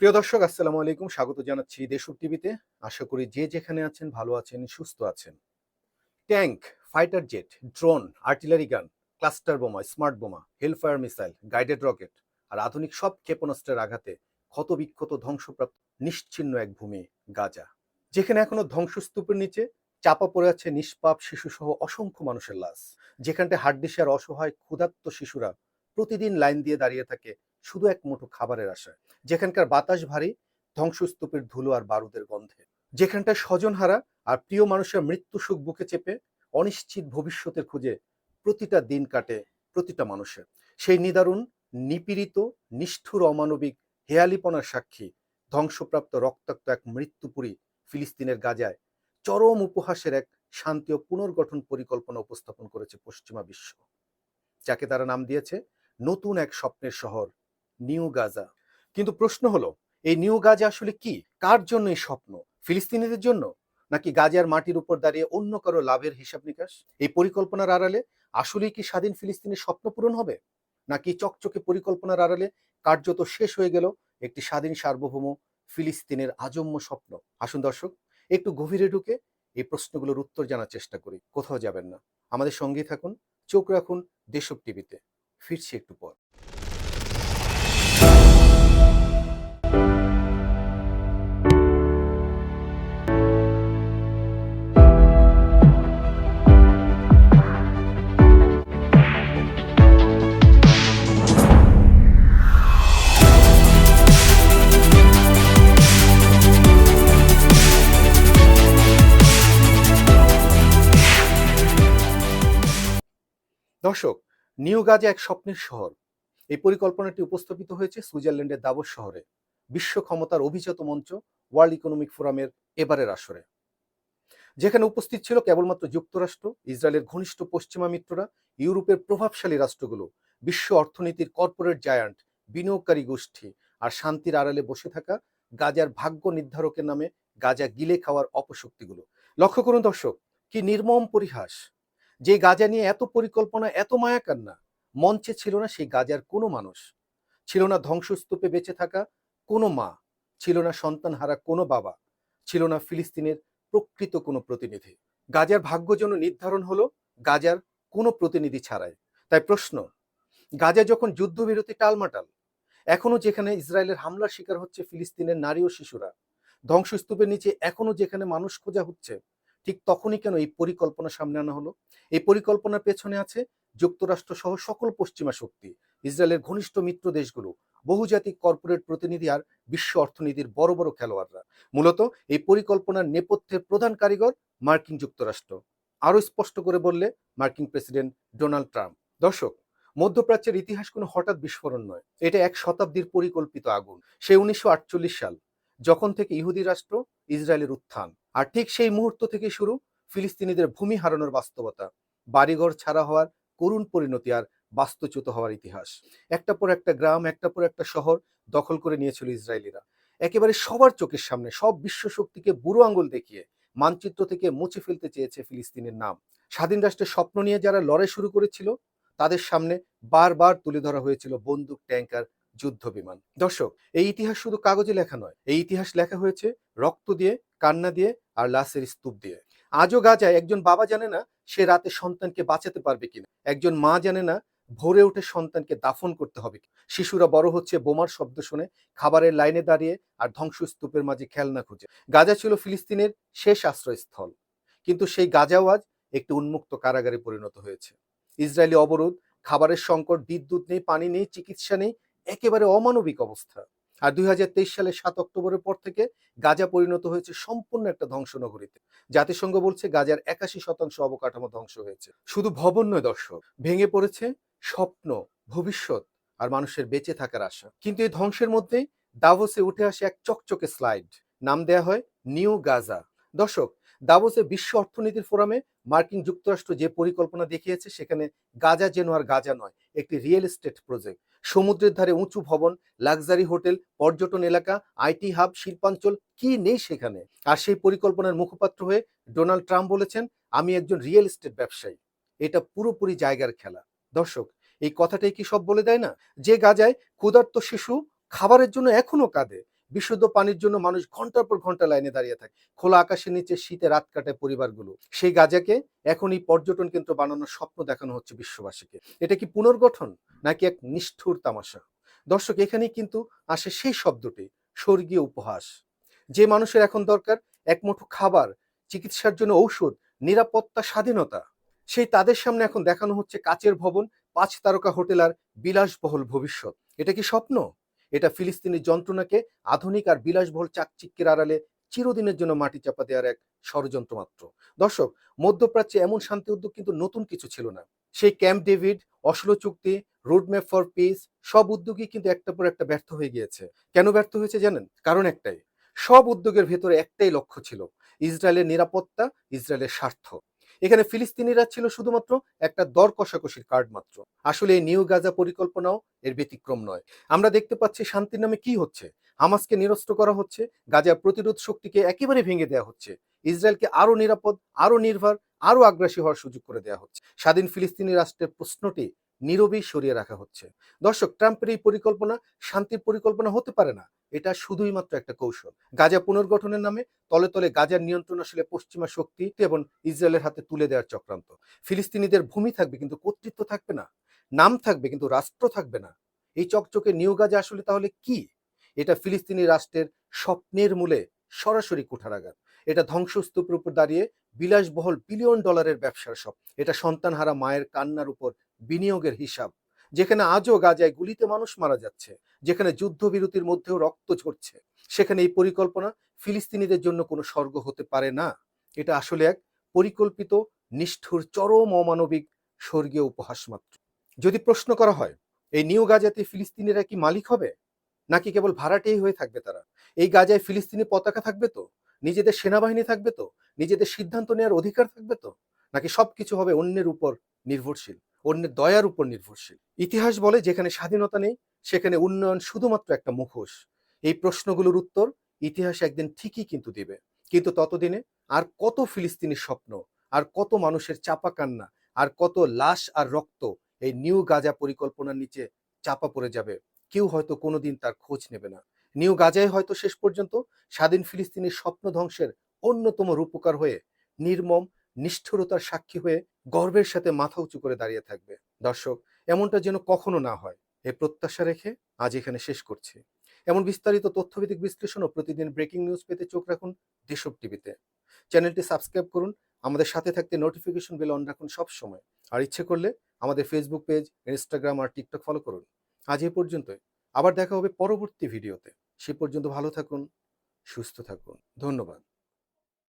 প্রিয় দর্শক, আসসালামু আলাইকুম। স্বাগত জানাচ্ছি দেশুর টিভিতে। আশা করি যে যেখানে আছেন, ভালো আছেন, সুস্থ আছেন। Tank, fighter jet, drone, artillery gun, cluster বোমা, স্মার্ট বোমা, হেলফায়ার মিসাইল, গাইডেড রকেট আর আধুনিক সব ক্ষেপণাস্ত্রের আঘাতে ক্ষতবিক্ষত ধ্বংসপ্রাপ্ত নিশ্চিন্ন এক ভূমি, গাজা। যেখানে এখনও ধ্বংসস্তূপের নিচে চাপা পড়ে আছে নিষ্পাপ শিশুসহ অসংখ্য মানুষের লাশ। যেখানটা হাড্ডিসার অসহায় ক্ষুধার্ত শিশুরা প্রতিদিন লাইন দিয়ে দাঁড়িয়ে থাকে শুধু এক মুঠো খাবারের আশায়। যেখানকার বাতাস ভারী, ধ্বংসস্তূপের ধুলো আর বারুদের গন্ধে। যেখানটায় স্বজনহারা আর প্রিয় মানুষের মৃত্যু সুখ বুকে চেপে, অনিশ্চিত ভবিষ্যতের খুঁজে প্রতিটা দিন কাটে প্রতিটা মানুষের। সেই নিদারুণ, নিপীড়িত, নিষ্ঠুর অমানবিক হেয়ালিপনার সাক্ষী, ধ্বংসপ্রাপ্ত রক্তাক্ত এক মৃত্যুপুরী ফিলিস্তিনের গাজায় চরম উপহাসের এক শান্তি ও পুনর্গঠন পরিকল্পনা উপস্থাপন করেছে পশ্চিমা বিশ্ব। যাকে তারা নাম দিয়েছে, নতুন এক স্বপ্নের শহর নিউ গাজা। কিন্তু প্রশ্ন হলো, এই নিউ গাজা আসলে কি? কার জন্য এই স্বপ্ন? ফিলিস্তিনিদের জন্য? নাকি গাজার মাটির উপর দাঁড়িয়ে অন্য কারও লাভের হিসাব নিকাশ? এই পরিকল্পনার আড়ালে আসলেই কি স্বাধীন ফিলিস্তিনের স্বপ্ন পূরণ হবে? নাকি চকচকে পরিকল্পনার আড়ালে কার্যত শেষ হয়ে গেল একটি স্বাধীন সার্বভৌম ফিলিস্তিনের আজম্য স্বপ্ন? আসুন দর্শক, একটু গভীরে ঢুকে এই প্রশ্নগুলোর উত্তর জানার চেষ্টা করি। কোথাও যাবেন না। আমাদের সঙ্গে থাকুন, চোখ রাখুন দেশব টিভিতে। ফিরছি একটু পর। দর্শক, নিউ গাজা এক স্বপ্নের শহর। এই পরিকল্পনাটি উপস্থাপিত হয়েছে সুইজারল্যান্ডের দাবস শহরে। বিশ্ব ক্ষমতার অভিজাত মঞ্চ ওয়ার্ল্ড ইকোনমিক ফোরামের এবারের আসরে। যেখানে উপস্থিত ছিল কেবলমাত্র যুক্তরাষ্ট্র, ইসরায়েলের ঘনিষ্ঠ পশ্চিমা মিত্ররা, ইউরোপের প্রভাবশালী রাষ্ট্রগুলো, বিশ্ব অর্থনীতির কর্পোরেট জায়ান্ট, বিনিয়োগকারী গোষ্ঠী আর শান্তির আড়ালে বসে থাকা গাজার ভাগ্য নির্ধারকের নামে গাজা গিলে খাওয়ার অপশক্তিগুলো। লক্ষ্য করুন দর্শক, কি নির্মম পরিহাস। যে গাজা নিয়ে এত পরিকল্পনা, এত মায়া কান্না মঞ্চে ছিল না সেই গাজার কোনো মানুষ। ছিল না ধ্বংসস্তূপে বেঁচে থাকা কোনো মা। ছিল না সন্তান হারা কোনো বাবা। ছিল না ফিলিস্তিনের প্রকৃত কোনো প্রতিনিধি। গাজার ভাগ্য যেন নির্ধারণ হলো গাজার কোনো প্রতিনিধি ছাড়াই। তাই প্রশ্ন, গাজা যখন যুদ্ধবিরতি টালমাটাল, এখনও যেখানে ইসরায়েলের হামলার শিকার হচ্ছে ফিলিস্তিনের নারী ও শিশুরা, ধ্বংসস্তূপের নিচে এখনও যেখানে মানুষ খোঁজা হচ্ছে ঠিক তখনই কেন এই পরিকল্পনা সামনে আনা হলো? এই পরিকল্পনার পেছনে আছে যুক্তরাষ্ট্র সহ সকল পশ্চিমা শক্তি, ইসরায়েলের ঘনিষ্ঠ মিত্র দেশগুলো, বহুজাতিক কর্পোরেট প্রতিনিধি আর বিশ্ব অর্থনীতির বড় বড় খেলোয়াড়রা। মূলত এই পরিকল্পনার নেপথ্যের প্রধান কারিগর মার্কিন যুক্তরাষ্ট্র। আরও স্পষ্ট করে বললে মার্কিন প্রেসিডেন্ট ডোনাল্ড ট্রাম্প। দর্শক, মধ্যপ্রাচ্যের ইতিহাস কোনো হঠাৎ বিস্ফোরণ নয়। এটা এক শতাব্দীর পরিকল্পিত আগুন, সে উনিশশো আটচল্লিশ সাল, যখন থেকে ইহুদি রাষ্ট্র ইসরায়েলের উত্থান। আর ঠিক সেই মুহূর্ত থেকে শুরু ফিলিস্তিনিদের ভূমি হারানোর বাস্তবতা। বাড়িঘর ছাড়া হওয়ার করুণ পরিণতি আর বাস্তুচ্যুত হওয়ার ইতিহাস। একটা পর একটা গ্রাম, একটা পর একটা শহর দখল করে নিয়েছিল ইসরায়েলিরা। একেবারে সবার চোখের সামনে, সব বিশ্ব শক্তিকে বুড়ো আঙ্গুল দেখিয়ে মানচিত্র থেকে মুছে ফেলতে চেয়েছে ফিলিস্তিনের নাম। স্বাধীন রাষ্ট্রের স্বপ্ন নিয়ে যারা লড়াই শুরু করেছিল, তাদের সামনে বারবার তুলে ধরা হয়েছিল বন্দুক ট্যাঙ্কার যুদ্ধ বিমান দর্শক, এই ইতিহাস শুধু কাগজে লেখা নয়, এই ইতিহাস লেখা হয়েছে রক্ত দিয়ে, কান্না দিয়ে আর লাশের স্তূপ দিয়ে। আজও গাজায় একজন বাবা জানে না সে রাতে সন্তানকে বাঁচাতে পারবে কিনা। একজন মা জানে না ভোরে উঠে সন্তানকে দাফন করতে হবে শিশুরা বড় হচ্ছে, বোমার শব্দ শুনে খাবারের লাইনে দাঁড়িয়ে আর ধ্বংসস্তূপের মাঝে খেলনা খুঁজে। গাজা ছিল ফিলিস্তিনের শেষ আশ্রয়স্থল। কিন্তু সেই গাজাও আজ একটি উন্মুক্ত কারাগারে পরিণত হয়েছে। ইসরায়েলি অবরোধ, খাবারের সংকট, বিদ্যুৎ নেই, পানি নেই, চিকিৎসা নেই, একেবারে অমানবিক অবস্থা। আর দুই হাজার তেইশ সালের সাত অক্টোবরের পর থেকে গাজা পরিণত হয়েছে সম্পূর্ণ একটা ধ্বংসনগরীতে। জাতিসংঘ বলছে গাজার একাশি শতাংশ অবকাঠামো ধ্বংস হয়েছে। শুধু ভবন নয় দর্শক, ভেঙে পড়েছে স্বপ্ন, ভবিষ্যৎ আর মানুষের বেঁচে থাকার আশা। কিন্তু এই ধ্বংসের মধ্যেই দাভোসে উঠে আসে এক চকচকে স্লাইড। নাম দেয়া হয় নিউ গাজা। দর্শক, দাভোসে বিশ্ব অর্থনীতির ফোরামে মার্কিন যুক্তরাষ্ট্র যে পরিকল্পনা দেখিয়েছে, সেখানে গাজা যেন আর গাজা নয়, একটি রিয়েল এস্টেট প্রজেক্ট। সমুদ্রের ধারে উঁচু ভবন, লাক্সারি হোটেল, পর্যটন এলাকা আইটি হাব, শিল্পাঞ্চল, কি নেই সেখানে? আর সেই পরিকল্পনার মুখপাত্র হয়ে ডোনাল্ড ট্রাম্প বলেছেন, আমি একজন রিয়েল এস্টেট ব্যবসায়ী। এটা পুরোপুরি জায়গার খেলা। দর্শক, এই কথাটাই কি সব বলে দেয় না? যে গাজায় ক্ষুধার্ত শিশু খাবারের জন্য এখনও কাঁদে। বিশুদ্ধ পানির জন্য মানুষ ঘণ্টার পর ঘণ্টা লাইনে দাঁড়িয়ে থাকে। খোলা আকাশের নিচে শীতে রাত কাটায় পরিবারগুলো। সেই গাজাকে এখন এই পর্যটন কেন্দ্র বানানোর স্বপ্ন দেখানো হচ্ছে বিশ্ববাসীকে। এটা কি পুনর্গঠন নাকি এক নিষ্ঠুর তামাশা? দর্শক, এখানেই কিন্তু আসে সেই শব্দটি, স্বর্গীয় উপহাস। যে মানুষের এখন দরকার এক মুঠো খাবার, চিকিৎসার জন্য ঔষধ, নিরাপত্তা, স্বাধীনতা। সেই তাদের সামনে এখন দেখানো হচ্ছে কাচের ভবন, পাঁচ তারকা হোটেল আর বিলাসবহুল ভবিষ্যৎ। এটা কি স্বপ্ন? এটা ফিলিস্তিনি যন্ত্রণাকে আধুনিক আর বিলাসবহুল চাকচিক্যের আড়ালে চিরদিনের জন্য মাটি চাপা দেওয়ার এক ষড়যন্ত্র মাত্র। দর্শক, মধ্যপ্রাচ্যে এমন শান্তি উদ্যোগ কিন্তু নতুন কিছু ছিল না। সেই ক্যাম্প ডেভিড অসলো চুক্তি রোডম্যাপ ফর পিস, সব উদ্যোগই কিন্তু একটা পর একটা ব্যর্থ হয়ে গিয়েছে। কেন ব্যর্থ হয়েছে জানেন? কারণ একটাই, সব উদ্যোগের ভেতরে একটাই লক্ষ্য ছিল, ইসরায়েলের নিরাপত্তা, ইসরায়েলের স্বার্থ। এখানে ফিলিস্তিনিরা ছিল শুধুমাত্র একটা দর কষাকষির কার্ড মাত্র। আসলে এই নিউ গাজা পরিকল্পনাও এর ব্যতিক্রম নয়। আমরা দেখতে পাচ্ছি শান্তির নামে কি হচ্ছে? হামাসকে নিরস্ত্র করা হচ্ছে গাজা প্রতিরোধ শক্তিকে একেবারে ভেঙে দেওয়া হচ্ছে, ইসরায়েলকে আরও নিরাপদ আরও নির্ভর আরও আগ্রাসী হওয়ার সুযোগ করে দেওয়া হচ্ছে। স্বাধীন ফিলিস্তিনি রাষ্ট্রের প্রশ্নটি নীরবেই সরিয়ে রাখা হচ্ছে। দর্শক, ট্রাম্পের এই পরিকল্পনা শান্তির পরিকল্পনা হতে পারে না। এটা শুধুই মাত্র একটা কৌশল। গাজা পুনর্গঠনের নামে তলে তলে গাজার নিয়ন্ত্রণ আসলে পশ্চিমা শক্তি এবং ইসরায়েলের হাতে তুলে দেওয়ার চক্রান্ত। ফিলিস্তিনিদের ভূমি থাকবে কিন্তু কর্তৃত্ব থাকবে না। নাম থাকবে কিন্তু রাষ্ট্র থাকবে না। এই চকচকে নিউ গাজা আসলে তাহলে কি? এটা ফিলিস্তিনি রাষ্ট্রের স্বপ্নের মূলে সরাসরি কুঠারাঘাত এটা ধ্বংসস্তূপের উপর দাঁড়িয়ে বিলাসবহল বিলিয়ন ডলারের ব্যবসার সব এটা সন্তানহারা মায়ের কান্নার উপর বিনিয়োগের হিসাব। যেখানে আজও গাজায় গুলিতে মানুষ মারা যাচ্ছে, যেখানে যুদ্ধবিরতির মধ্যেও রক্ত ঝরছে, সেখানে এই পরিকল্পনা ফিলিস্তিনিদের জন্য কোনো স্বর্গ হতে পারে না। এটা আসলে এক পরিকল্পিত, নিষ্ঠুর, চরম অমানবিক স্বর্গীয় উপহাস মাত্র। যদি প্রশ্ন করা হয়, এই নিউ গাজাতে ফিলিস্তিনিরা কি মালিক হবে? নাকি কেবল ভাড়াটেই হয়ে থাকবে তারা? এই গাজায় ফিলিস্তিনি পতাকা থাকবে তো? নিজেদের সেনাবাহিনী থাকবে তো? নিজেদের সিদ্ধান্ত নেওয়ার অধিকার থাকবে তো? নাকি সবকিছু হবে অন্যের উপর নির্ভরশীল? অন্যের দয়ার উপর নির্ভরশীল। ইতিহাস বলে যেখানে স্বাধীনতা নেই, সেখানে উন্নয়ন শুধুমাত্র একটা মুখোশ। এই প্রশ্নগুলোর উত্তর ইতিহাস একদিন ঠিকই কিন্তু দিবে। কিন্তু ততদিনে আর কত ফিলিস্তিনি স্বপ্ন, আর কত মানুষের চাপা কান্না, আর কত লাশ আর রক্ত এই নিউ গাজা পরিকল্পনার নিচে চাপা পড়ে যাবে, কেউ হয়তো কোনোদিন তার খোঁজ নেবে না। নিউ গাজায় হয়তো শেষ পর্যন্ত স্বাধীন ফিলিস্তিনির স্বপ্ন ধ্বংসের অন্যতম রূপকার হয়ে নির্মম, নিষ্ঠুরতার সাক্ষী হয়ে গর্বের সাথে মাথা উঁচু করে দাঁড়িয়ে থাকবে। দর্শক, এমনটা যেন কখনো না হয়। এ প্রত্যাশা রেখে আজ এখানে শেষ করছি। এমন বিস্তারিত তথ্যভিত্তিক বিশ্লেষণ ও প্রতিদিন ব্রেকিং নিউজ পেতে চোখ রাখুন দেশব টিভিতে। চ্যানেলটি সাবস্ক্রাইব করুন, আমাদের সাথে থাকতে নোটিফিকেশন বেল অন রাখুন সব সময়। আর ইচ্ছে করলে আমাদের ফেসবুক পেজ, ইনস্টাগ্রাম আর টিকটক ফলো করুন। আজ এ পর্যন্তই। আবার দেখা হবে পরবর্তী ভিডিওতে। সে পর্যন্ত ভালো থাকুন, সুস্থ থাকুন। ধন্যবাদ।